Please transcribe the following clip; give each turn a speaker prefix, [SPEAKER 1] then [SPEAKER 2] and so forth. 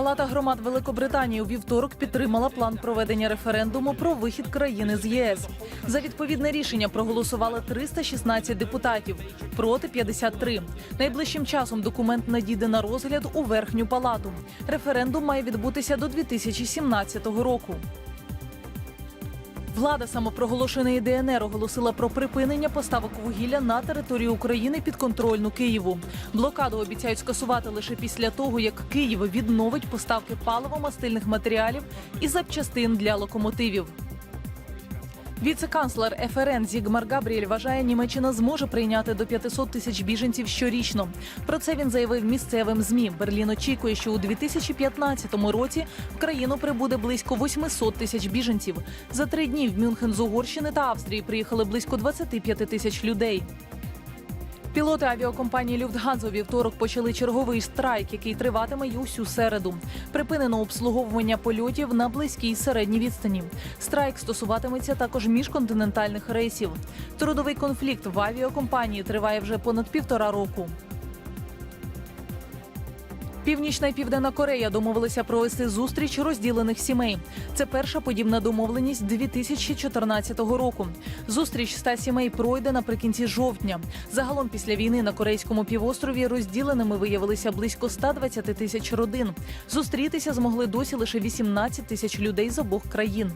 [SPEAKER 1] Палата громад Великобританії у вівторок підтримала план проведення референдуму про вихід країни з ЄС. За відповідне рішення проголосували 316 депутатів, проти 53. Найближчим часом документ надійде на розгляд у верхню палату. Референдум має відбутися до 2017 року. Влада самопроголошеної ДНР оголосила про припинення поставок вугілля на територію України під контрольну Києву. Блокаду обіцяють скасувати лише після того, як Київ відновить поставки паливо-мастильних матеріалів і запчастин для локомотивів. Віце-канцлер ФРН Зігмар Габріель вважає, Німеччина зможе прийняти до 500 тисяч біженців щорічно. Про це він заявив місцевим змі. Берлін очікує, що у 2015 році в країну прибуде близько 800 тисяч біженців. За три дні в Мюнхен з Угорщини та Австрії приїхали близько 25 тисяч людей. Пілоти авіакомпанії Люфтганзо вівторок почали черговий страйк, який триватиме й усю середу. Припинено обслуговування польотів на близькій середній відстані. Страйк стосуватиметься також міжконтинентальних рейсів. Трудовий конфлікт в авіакомпанії триває вже понад півтора року. Північна і Південна Корея домовилися провести зустріч розділених сімей. Це перша подібна домовленість 2014 року. Зустріч ста сімей пройде наприкінці жовтня. Загалом після війни на корейському півострові розділеними виявилися близько 120 тисяч родин. Зустрітися змогли досі лише 18 тисяч людей з обох країн.